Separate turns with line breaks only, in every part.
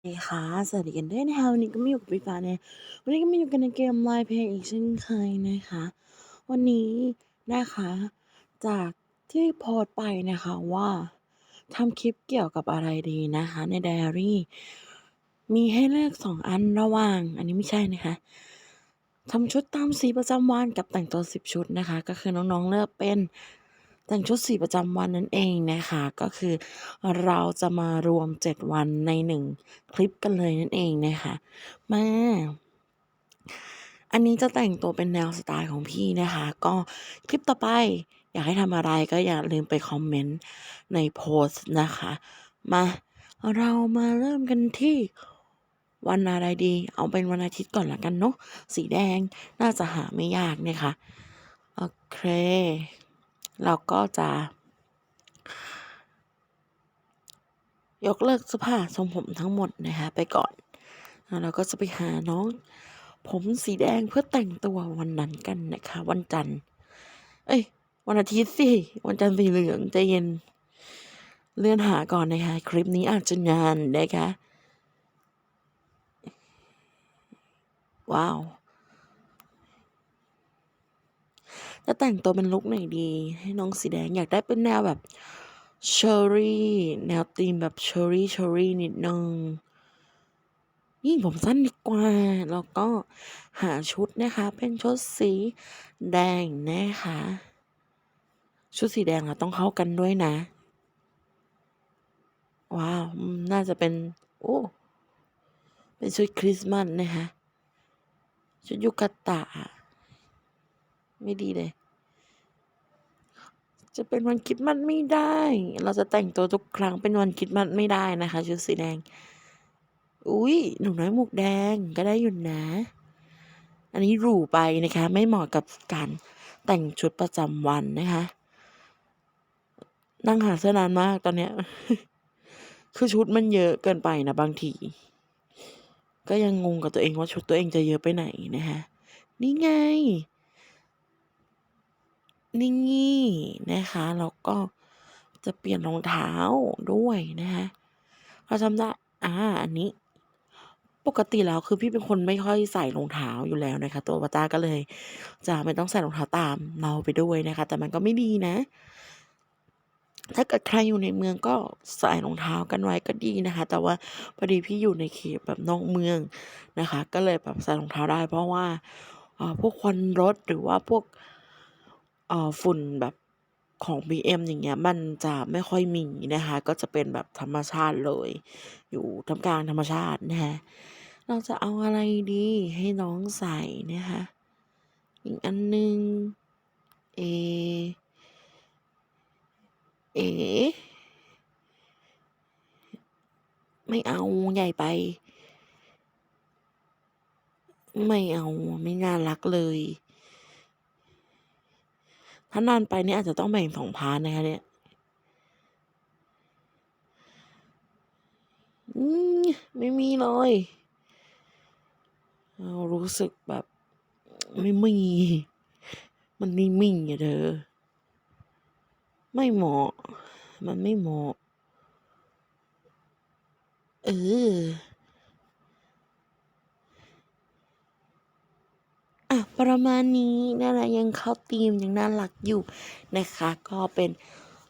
สวัสดีค่ะ สวัสดีกันด้วยนะคะ วันนี้ก็มาอยู่กับพี่ฟ้านะ วันนี้ก็มาอยู่กันในเกม LINE Pay อีกเช่นเคยนะคะ วันนี้นะคะ จากที่โพสต์ไปนะคะว่าทำคลิปเกี่ยวกับอะไรดีนะคะ ในไดอารี่ มีให้เลือก2อันระหว่าง อันนี้ไม่ใช่นะคะทำชุดตามสีประจำวันกับแต่งตัว10ชุดนะคะ ก็คือน้องๆเลือกเป็น แต่งชุดสีประจำวันนั่นเองนะคะ ก็คือเราจะมารวม 7 วันใน 1 คลิปกันเลยนั่นเองนะคะมาอันนี้จะแต่งตัวเป็นแนวสไตล์ของพี่นะคะ ก็คลิปต่อไปอยากให้ทำอะไรก็อย่าลืมไปคอมเมนต์ในโพสต์นะคะ มาเรามาเริ่มกันที่วันอะไรดี เอาเป็นวันอาทิตย์ก่อนล้วกันเนาะสีแดงน่าจะหาไม่ยากนะคะ โอเค เราก็จะ ยกเลิกเสื้อผ้าทรงผมทั้งหมดนะคะไปก่อนแล้วเราก็จะไปหาน้อง ผมสีแดงเพื่อแต่งตัววันนั้นกันนะคะ วันจันทร์ เอ้ย วันอาทิตย์สิ วันจันทร์สีเหลืองใจเย็น เลื่อนหาก่อนนะคะ คลิปนี้อาจจะนานนะคะ ว้าว จะแต่งตัวเป็นลุคไหนดี ให้น้องสีแดงอยากได้เป็นแนวแบบเชอร์รี่แนวธีมแบบเชอร์รี่เชอร์รี่นิดนึงยิ่งผมสั้นดีกว่า แล้วก็หาชุดนะคะ เป็นชุดสีแดงนะคะ ชุดสีแดงเราต้องเข้ากันด้วยนะ ว้าว น่าจะเป็น โอ้ เป็นชุดคริสต์มาสนะคะ ชุดยูกาตะ ไม่ดีเลย จะเป็นวันคริสต์มาสไม่ได้ เราจะแต่งตัวทุกครั้งเป็นวันคริสต์มาสไม่ได้นะคะชุดสีแดง อุ๊ยหนูน้อยหมวกแดงก็ได้อยู่นะ อันนี้หรูไปนะคะ ไม่เหมาะกับการแต่งชุดประจำวันนะคะ นั่งหาเสื้อนานมากตอนเนี้ย คือชุดมันเยอะเกินไปนะบางที ก็ยังงงกับตัวเองว่าชุดตัวเองจะเยอะไปไหนนะคะนี่ไง นี่นะคะ แล้วก็จะเปลี่ยนรองเท้าด้วยนะคะเราจำได้ อ่า อันนี้ ปกติแล้วคือพี่เป็นคนไม่ค่อยใส่รองเท้าอยู่แล้วนะคะ ตัวปาต้าก็เลย จะไม่ต้องใส่รองเท้าตามเราไปด้วยนะคะ แต่มันก็ไม่ดีนะ ถ้าเกิดใครอยู่ในเมืองก็ใส่รองเท้ากันไว้ก็ดีนะคะ แต่ว่าพอดีพี่อยู่ในเขตแบบนอกเมืองนะคะ ก็เลยแบบใส่รองเท้าได้ เพราะว่าเอ่อพวกควันรถหรือว่าพวก เอ่อ ฝุ่นแบบของ PM อย่างเงี้ย มันจะไม่ค่อยมีนะคะ ก็จะเป็นแบบธรรมชาติเลย อยู่ท่ามกลางธรรมชาตินะคะ เราจะเอาอะไรดีให้น้องใส่นะคะ อีกอันหนึ่ง เอ เอ๋ ไม่เอา ใหญ่ไป ไม่เอา ไม่น่ารักเลย ถ้านานไปเนี่ยอาจจะต้องแบ่ง2พาร์ตนะคะเนี่ยอมไม่มีเลยเรารู้สึกแบบ ไม่มี มันไม่มีอะเธอ ไม่เหมาะ มันไม่เหมาะ เออ อะ ประมาณนี้นะคะยังเข้าธีมยังน่ารักอยู่นะคะ ก็เป็น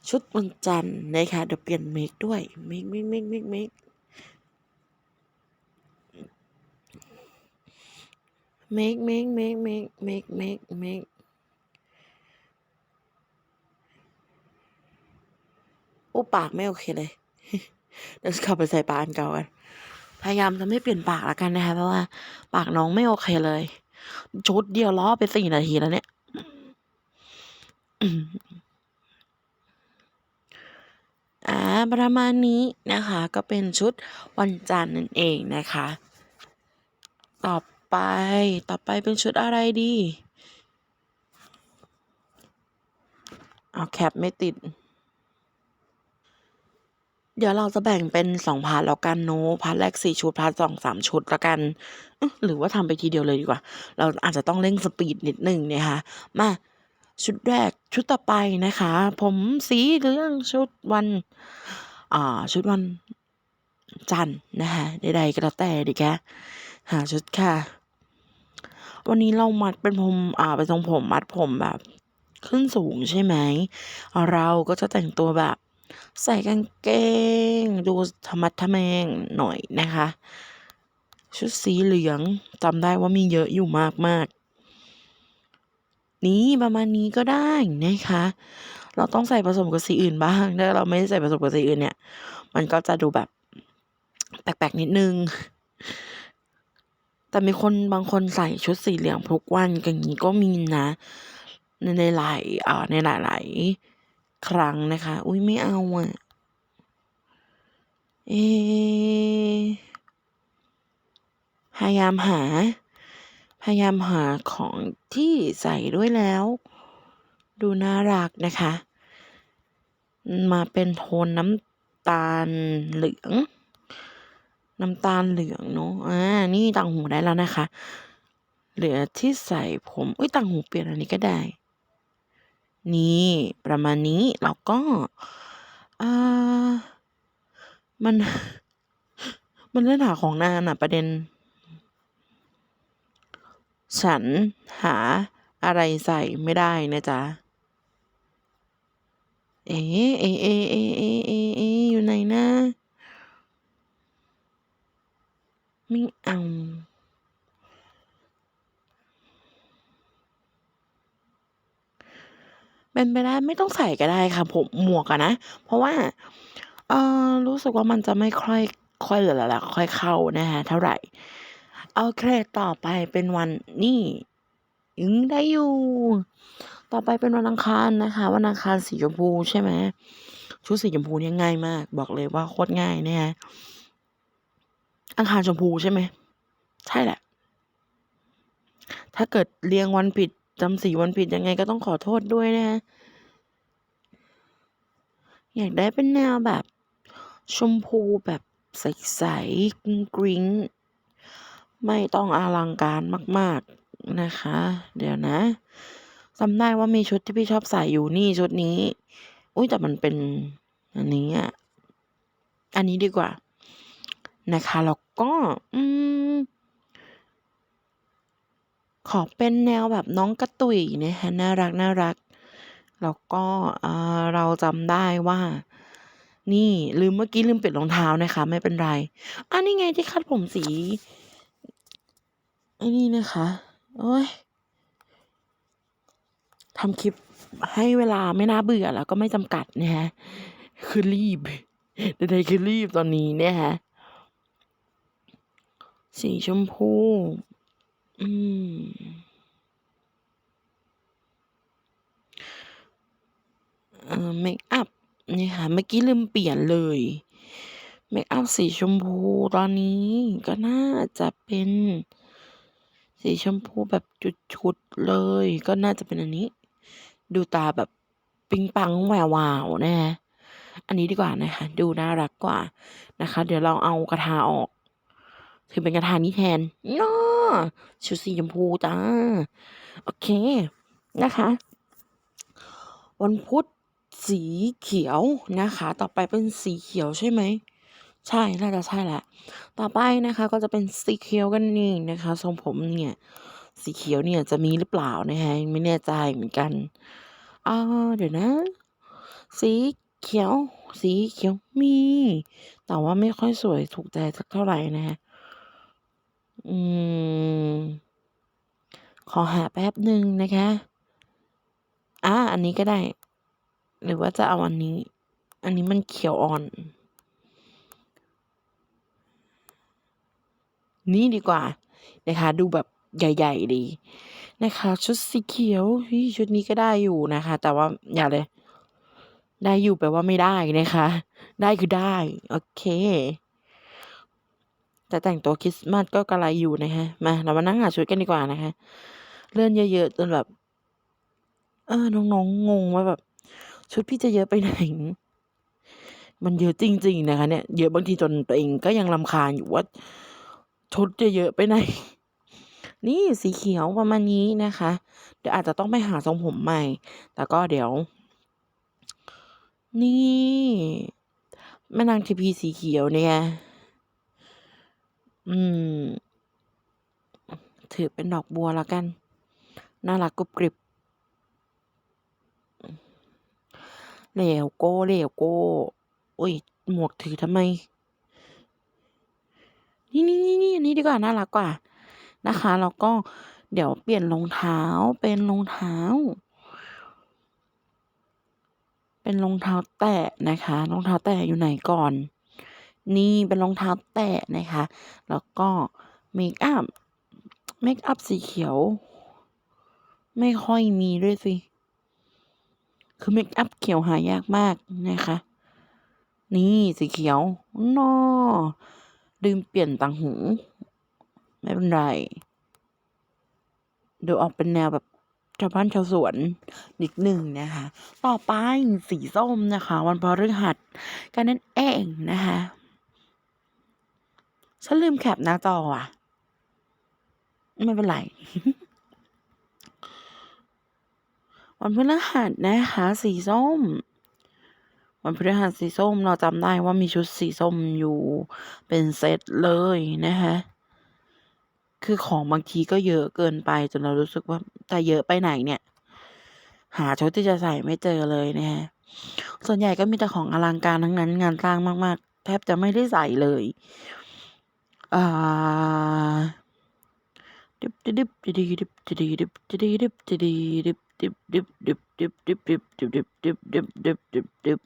ชุดวันจันทร์นะคะเดี๋ยวเปลี่ยนเมกด้วยเมกเมกเมกเมกเมกเมกเมกเมกเมกเมกเมกเมกโอ้ปากไม่โอเคเลยเดี๋ยวจะกลับไปใส่ปากอันเก่ากัน พยายามจะไม่เปลี่ยนปากแล้วกันนะคะเพราะว่า ปากน้องไม่โอเคเลย ชุดเดียวล้อไป4นาทีแล้วเนี่ยอ่าประมาณนี้นะคะ ก็เป็นชุดวันจันทร์นั่นเองนะคะ ต่อไปต่อไปเป็นชุดอะไรดี เ?อาแคปไม่ติด เดี๋ยวเราจะแบ่งเป็น2พาร์ตแล้วกันเนาะพาร์ตแรก4ชุดพาร์ต2 3ชุดแล้วกันหรือว่าทำไปทีเดียวเลยดีกว่า เราอาจจะต้องเร่งสปีดนิดหนึ่งนะคะมาชุดแรกชุดต่อไปนะคะ ผมสีเหลืองชุดวัน อ่า ชุดวันจันนะคะใดๆก็แล้วแต่ดีแกหาชุดค่ะ วันนี้เรามัดเป็นผมอ่าเป็นทรงผมมัดผมแบบ ขึ้นสูงใช่ไหมเราก็จะแต่งตัวแบบ ใส่กางเกง ดูธรรมัดทะแมงหน่อยนะคะ ชุดสีเหลืองจำได้ว่ามีเยอะอยู่มากมากนี้ประมาณนี้ก็ได้นะคะ เราต้องใส่ผสมกับสีอื่นบ้างถ้าเราไม่ใส่ผสมกับสีอื่นเนี่ย มันก็จะดูแบบแปลกๆนิดนึง แต่มีคนบางคนใส่ชุดสีเหลืองทุกวันอย่างนี้ก็มีนะ ในในหลายอ่าในหลายๆ ครั้งนะคะ อุ้ยไม่เอาอะ เอะพยายามหา พยายามหาของที่ใส่ด้วยแล้ว ดูน่ารักนะคะ มาเป็นโทนน้ำตาลเหลือง น้ำตาลเหลืองเนาะอ่านี่ต่างหูได้แล้วนะคะ เหลือที่ใส่ผม อุ้ยต่างหูเปลี่ยนอันนี้ก็ได้ นี่ประมาณนี้ แล้วก็อ่ามัน มันเรื่องหาของนานอะประเด็น ฉันหาอะไรใส่ไม่ได้นะจ๊ะ เอ๊ะเอ๊ะเอ๊ะเอ๊ะเอ๊ะเอ๊ะเอ๊ะอยู่ไหนนะไม่เอา เป็นไปได้ไม่ต้องใส่ก็ได้ค่ะ ผมหมวกอะนะ เพราะว่า เออรู้สึกว่ามันจะไม่ค่อยค่อยเหลือละค่อยเข้านะคะเท่าไหร่โอเคต่อไปเป็นวันนี่อืมได้อยู่ ต่อไปเป็นวันอังคารนะคะ วันอังคารสีชมพูใช่ไหมชุดสีชมพูเนี่ยง่ายมาก บอกเลยว่าโคตรง่ายนะคะอังคารชมพูใช่ไหมใช่แหละ ถ้าเกิดเรียงวันผิด จำสีวันผิดยังไงก็ต้องขอโทษด้วยนะคะอยากได้เป็นแนวแบบชมพูแบบใสๆกริ้งไม่ต้องอลังการมาก ๆนะคะ เดี๋ยวนะจำได้ว่ามีชุดที่พี่ชอบใส่อยู่นี่ชุดนี้ อุ้ยแต่มันเป็นอันนี้อะอันนี้ดีกว่า นะคะแล้วก็ อืม ขอเป็นแนวแบบน้องกระตุยนะคะน่ารักน่ารัก แล้วก็เราจำได้ว่า นี่ลืมเมื่อกี้ลืมเปลี่ยนรองเท้านะคะ ไม่เป็นไรอันนี้ไงที่คัดผมสีไอ้นี่นะคะโอ้ยทำคลิปให้เวลาไม่น่าเบื่อแล้วก็ไม่จำกัดนะฮะ คือรีบใดๆคือรีบตอนนี้เนี่ยฮะ สีชมพู อืม เออ เมคอัพนี่ค่ะ เมื่อกี้ลืมเปลี่ยนเลย เมคอัพสีชมพู ตอนนี้ก็น่าจะเป็น สีชมพูแบบจุด ๆ เลย ก็น่าจะเป็นอันนี้ ดูตาแบบปิ๊งปังแวววาวนะคะ อันนี้ดีกว่านะคะ ดูน่ารักกว่านะคะ เดี๋ยวเราเอากระทาออกถือเป็นกระทานี้แทน เนาะ ชุดสีชมพูจ้า โอเคนะคะ วันพุธสีเขียวนะคะ ต่อไปเป็นสีเขียวใช่ไหม ใช่ น่าจะใช่แหละ ต่อไปนะคะก็จะเป็นสีเขียวกันนี่นะคะทรงผมเนี่ย สีเขียวเนี่ยจะมีหรือเปล่านะคะไม่แน่ใจเหมือนกันอ่าเดี๋ยวนะ สีเขียว สีเขียวมี แต่ว่าไม่ค่อยสวยถูกใจสักเท่าไหร่นะคะ อืม ขอหาแป๊บหนึ่งนะคะอ่าอันนี้ก็ได้ หรือว่าจะเอาอันนี้ อันนี้มันเขียวอ่อน นี่ดีกว่านะคะ ดูแบบใหญ่ ๆ ดีนะคะ ชุดสีเขียวชุดนี้ก็ได้อยู่นะคะ แต่ว่าอย่าเลย ได้อยู่แปลว่าไม่ได้นะคะ ได้คือได้ โอเค แต่แต่งตัวคริสต์มาสก็กระไรอยู่นะคะมาเรามานั่งหาชุดกันดีกว่านะคะ เลื่อนเยอะๆจนแบบ เออน้องๆงงว่าแบบ ชุดพี่จะเยอะไปไหน มันเยอะจริง ๆ นะคะ เนี่ยเยอะบางทีจนตัวเองก็ยังรำคาญอยู่ว่า ชุดจะเยอะไปไหน นี่สีเขียวประมาณนี้นะคะ เดี๋ยวอาจจะต้องไปหาทรงผมใหม่ แต่ก็เดี๋ยว นี่แม่นางทีพีสีเขียวเนี่ย อืม ถือเป็นดอกบัวแล้วกัน น่ารักกรุบกริบแล้วก็แล้วก็อุ๊ยหมวกถือทำไม นี่ๆๆๆอันนี้ดีกว่า น่ารักกว่า นะคะ แล้วก็เดี๋ยวเปลี่ยนรองเท้าเป็นรองเท้า เป็นรองเท้าแตะนะคะ รองเท้าแตะอยู่ไหนก่อน นี่เป็นรองเท้าแตะนะคะ แล้วก็เมกอัปเมกอัปสีเขียว ไม่ค่อยมีด้วยสิ คือเมกอัปเขียวหายากมากนะคะ นี่สีเขียวน้อลืมเปลี่ยนต่างหู ไม่เป็นไรดูออกเป็นแนวแบบชาวบ้านชาวสวนนิดหนึ่งนะคะ ต่อไปสีส้มนะคะ วันพฤหัสก็นั่นเองนะคะ ฉันลืมแคปหน้าจออะไม่เป็นไร วันพฤหัสนะคะสีส้ม วันพฤหัสสีส้มเราจำได้ว่ามีชุดสีส้มอยู่เป็นเซตเลยนะคะคือของบางทีก็เยอะเกินไปจนเรารู้สึกว่าจะเยอะไปไหนเนี่ย หาชุดที่จะใส่ไม่เจอเลยนะคะส่วนใหญ่ก็มีแต่ของอลังการทั้งนั้นงานสร้างมาก ๆ แทบจะไม่ได้ใส่เลย อ่าดึบดิบดิดิดิบดิดิดิบดิดิดิบดิดิดิบดิบดิบดิบดิบดิบดิบดิบดิบดิบดิบดิบดิบดิบ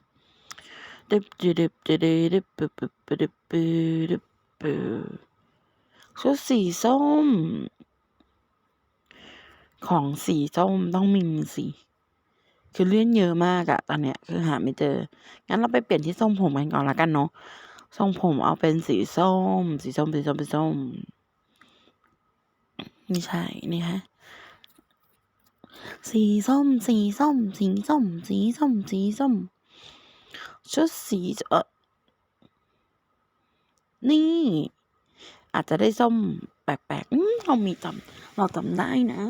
ดิบดิดิบดิดิดิบบึบบึบดิบดิบชุดสีส้ม ของสีส้มต้องมีสิคือเลื่อนเยอะมากอะตอนเนี้ยคือหาไม่เจอ งั้นเราไปเปลี่ยนที่ทรงผมกันก่อนล้วกันเนาะ ทรงผมเอาเป็นสีส้ม สีส้ม สีส้ม สีส้มไม่ใช่ นี่คะสีส้ม สีส้ม สีส้ม สีส้ม สีส้ม ชุดสีเออนี่ อาจจะได้ส้มแปลกๆอืมเรามีจำเราจำได้นะ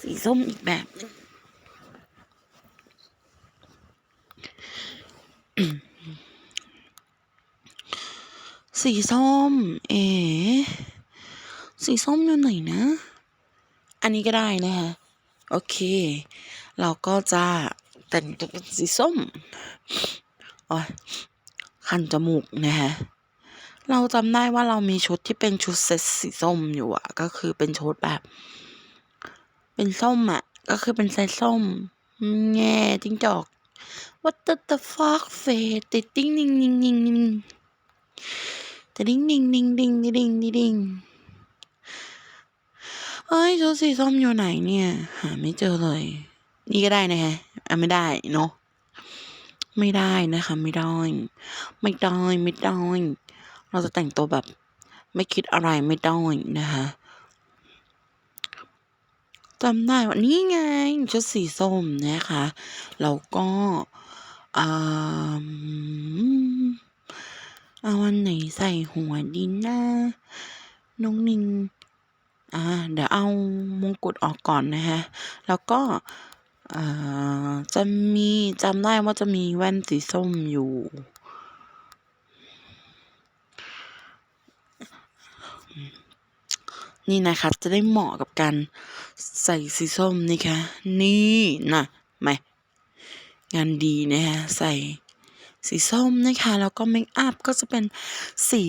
สีส้มอีกแบบนึง สีส้ม เอ๋สีส้มอยู่ไหนนะ อันนี้ก็ได้นะคะโอเค เราก็จะแต่งตัวเป็นสีส้มอ๊ยคันจมูกนะคะเราจำได้ว่าเรามีชุดที่เป็นชุดเซ็ตสีส้มอยู่อะก็คือเป็นชุดแบบ เป็นส้มอะก็คือเป็นเซตส้ม แง่จิ้งจอก What the the fuck face ติดติ๊งนิงนิงนิงนิง ติดดิ้งดิงดิงดิงดิงดิดิงเฮ้ยชุดสีส้มอยู่ไหนเนี่ย หาไม่เจอเลย นี่ก็ได้นะคะอาไม่ได้เนาะไม่ได้นะคะ ไม่ได้ ไม่ได้ไม่ได้ เราจะแต่งตัวแบบ ไม่คิดอะไรไม่ได้นะคะจำได้ว่านี่ไงชุดสีส้มนะคะแล้วก็อ่า เอาอันไหนใส่หัวดีนะน้องนิงอ่าเดี๋ยวเอามงกุฎออกก่อนนะคะ แล้วก็อ่าจะมีจำได้ว่าจะมีแว่นสีส้มอยู่ นี่นะคะ จะได้เหมาะกับการใส่สีส้มนะคะ นี่นะไหมงานดีนะคะใส่ สีส้มนะคะแล้วก็เมกอัปก็จะเป็นสี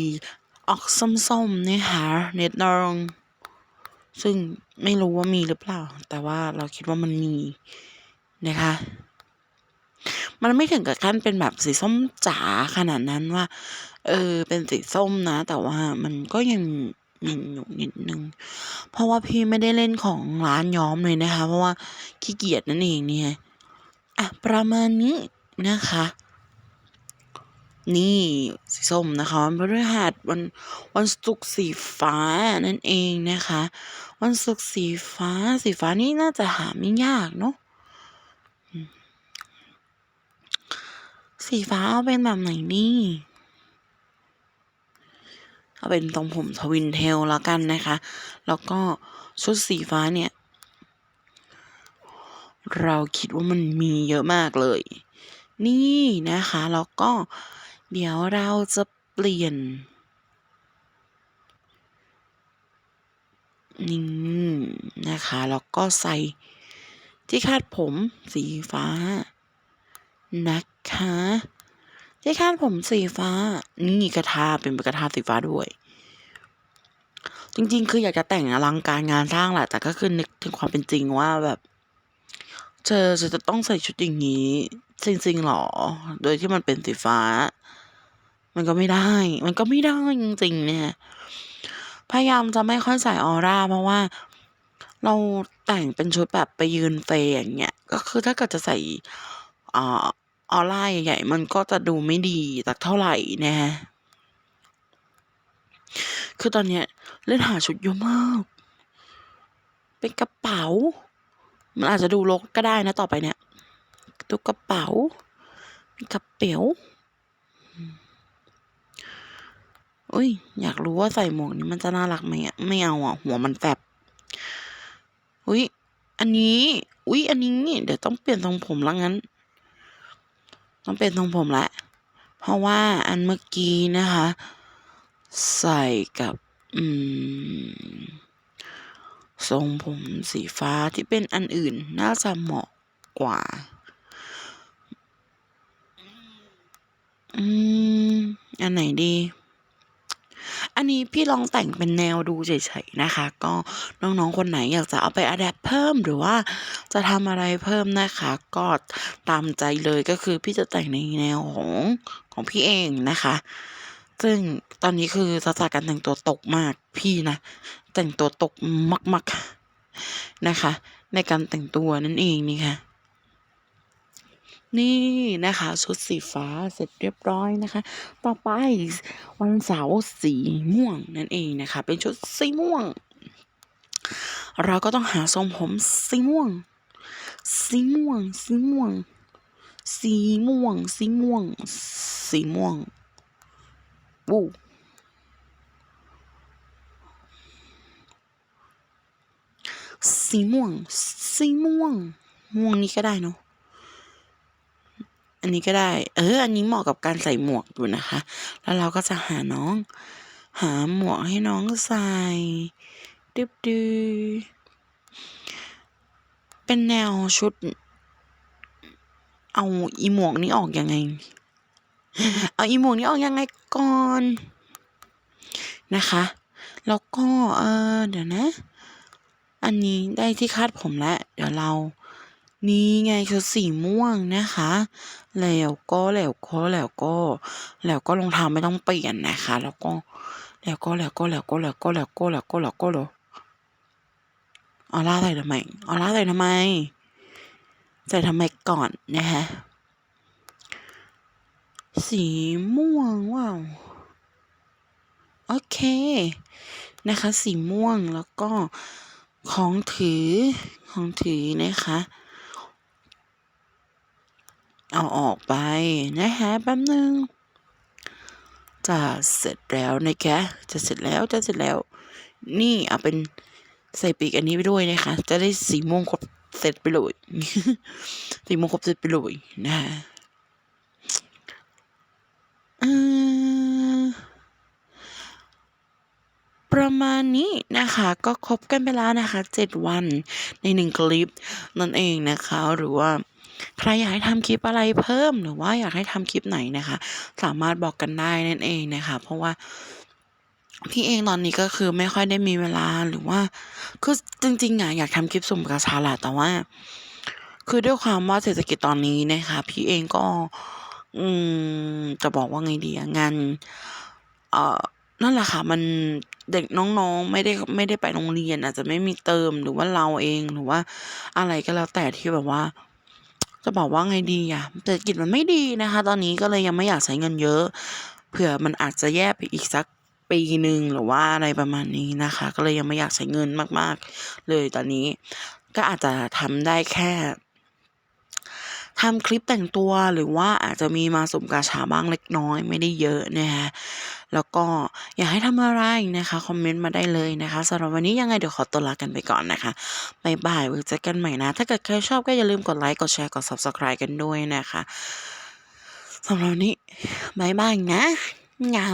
ออกส้มๆนะคะเนิดหนึ่งซึ่งไม่รู้ว่ามีหรือเปล่า แต่ว่าเราคิดว่ามันมีนะคะ มันไม่ถึงกับขั้นเป็นแบบสีส้มจ๋าขนาดนั้นว่า เออ เป็นสีส้มนะ แต่ว่ามันก็ยังมีอยู่นิดหนึ่งเพราะว่าพี่ไม่ได้เล่นของร้านย้อมเลยนะคะ เพราะว่าขี้เกียจนั่นเองเนี่ย อะ ประมาณนี้นะคะ นี่สีส้มนะคะวันพฤหัสวันวันศุกร์สีฟ้านั่นเองนะคะ วันศุกร์สีฟ้าสีฟ้านี่น่าจะหาไม่ยากเนาะสีฟ้าเอาเป็นแบบไหนนี่เอาเป็นทรงผม Twintail แล้วกันนะคะ แล้วก็ชุดสีฟ้าเนี่ย เราคิดว่ามันมีเยอะมากเลย นี่นะคะ แล้วก็ เดี๋ยวเราจะเปลี่ยนนี่นะคะ แล้วก็ใส่ที่คาดผมสีฟ้า นะคะ ที่คาดผมสีฟ้า นี่กระทาเป็นกระทาสีฟ้าด้วย จริงๆ คืออยากจะแต่งอลังการงานสร้างแหละ แต่ก็คือนึกถึงความเป็นจริงว่าแบบ เธอจะต้องใส่ชุดอย่างนี้ จริงๆหรอ โดยที่มันเป็นสีฟ้า มันก็ไม่ได้ มันก็ไม่ได้จริงๆเนี่ย พยายามจะไม่ค่อยใส่ออร่าเพราะว่า เราแต่งเป็นชุดแบบไปยืนเฟยอย่างเงี้ย ก็คือถ้าเกิดจะใส่อ่าออร่าใหญ่ๆมันก็จะดูไม่ดีสักเท่าไหร่นะคือตอนเนี้ยเล่นหาชุดเยอะมาก เป็นกระเป๋า มันอาจจะดูรกก็ได้นะต่อไปเนี่ย ดูกระเป๋าเป็นกระเป๋าอุ้ย อยากรู้ว่าใส่หมวกนี้มันจะน่ารักไหมอะ ไม่เอาอะ หัวมันแฟบอุ้ย อันนี้ อุ้ย อันนี้ เดี๋ยวต้องเปลี่ยนทรงผมแล้วงั้น ต้องเปลี่ยนทรงผมละ เพราะว่าอันเมื่อกี้นะคะ ใส่กับ อืม ทรงผมสีฟ้าที่เป็นอันอื่นน่าจะเหมาะกว่า อืม อันไหนดี อันนี้พี่ลองแต่งเป็นแนวดูเฉยๆนะคะ ก็น้องๆ คนไหนอยากจะเอาไปอัดแอปเพิ่มหรือว่าจะทำอะไรเพิ่มนะคะ ก็ตามใจเลยก็คือพี่จะแต่งในแนวของของพี่เองนะคะ ซึ่งตอนนี้คือสถานการแต่งตัวตกมากพี่นะ แต่งตัวตกมากๆนะคะ ในการแต่งตัวนั่นเองนี่ค่ะ นี่นะคะ ชุดสีฟ้าเสร็จเรียบร้อยนะคะ ต่อไปวันเสาร์สีม่วงนั่นเองนะคะ เป็นชุดสีม่วง เราก็ต้องหาทรงผมสีม่วง สีม่วง สีม่วง สีม่วง สีม่วง สีม่วงวูสีม่วง สีม่วง ม่วงนี้ก็ได้เนาะ อันนี้ก็ได้ เออ อันนี้เหมาะกับการใส่หมวกอยู่นะคะ แล้วเราก็จะหาน้อง หาหมวกให้น้องใส่ดึบดือเป็นแนวชุด เอาอีหมวกนี้ออกยังไง เอาอีหมวกนี้ออกยังไงก่อนนะคะ แล้วก็เออเดี๋ยวนะ อันนี้ได้ที่คาดผมแล้ว เดี๋ยวเรา นี่ไงชุดสีม่วงนะคะ แล้วก็แล้วก็แล้วก็ แล้วก็รองเท้าไม่ต้องเปลี่ยนนะคะ แล้วก็ แล้วก็แล้วก็แล้วก็แล้วก็แล้วก็แล้วก็แล้วก็แล้วออร่าใส่ทำไมออร่าใส่ทำไมใส่ทำไมก่อนนะคะสีม่วงว้าวโอเคนะคะ สีม่วงแล้วก็ของถือของถือนะคะ เอาออกไปนะคะแป๊บนึงจะเสร็จแล้วนะคะจะเสร็จแล้วจะเสร็จแล้ว นี่เอาเป็นใส่ปีกอันนี้ไปด้วยนะคะ จะได้สีม่วงครบเสร็จไปเลยสีม่วงครบเสร็จไปเลยนะคะประมาณนี้นะคะก็ครบกันไปแล้วนะคะเจ็ดวันในหนึ่งคลิปนั่นเองนะคะหรือว่า ใครอยากให้ทำคลิปอะไรเพิ่มหรือว่าอยากให้ทำคลิปไหนนะคะ สามารถบอกกันได้นั่นเองนะคะ เพราะว่าพี่เองตอนนี้ก็คือไม่ค่อยได้มีเวลาหรือว่า คือจริงๆอะอยากทำคลิปสุ่มกาชาแหละแต่ว่า คือด้วยความว่าเศรษฐกิจตอนนี้นะคะ พี่เองก็ อืมจะบอกว่าไงดีงานเอ่อนั่นแหละค่ะ มันเด็กน้องๆ ไม่ได้ไม่ได้ไปโรงเรียน อาจจะไม่มีเติมหรือว่าเราเองหรือว่าอะไรก็แล้วแต่ที่แบบว่า จะบอกว่าไงดีอะเศรษฐกิจมันไม่ดีนะคะ ตอนนี้ก็เลยยังไม่อยากใช้เงินเยอะเผื่อมันอาจจะแย่ไปอีกสักปีหนึ่งหรือว่าอะไรประมาณนี้นะคะ ก็เลยยังไม่อยากใช้เงินมาก ๆ เลยตอนนี้ก็อาจจะทำได้แค่ทำคลิปแต่งตัวหรือว่าอาจจะมีมาสุ่มกาชาบ้างเล็กน้อยไม่ได้เยอะนะคะ แล้วก็อยากให้ทำอะไรนะคะคอมเมนต์มาได้เลยนะคะสำหรับวันนี้ยังไงเดี๋ยวขอตัวลากันไปก่อนนะคะบายบายไว้เจอกันใหม่นะ ถ้าเกิดใครชอบก็อย่าลืมกดไลค์กดแชร์กด subscribe กันด้วยนะคะสำหรับวันนี้บายบายนะเงา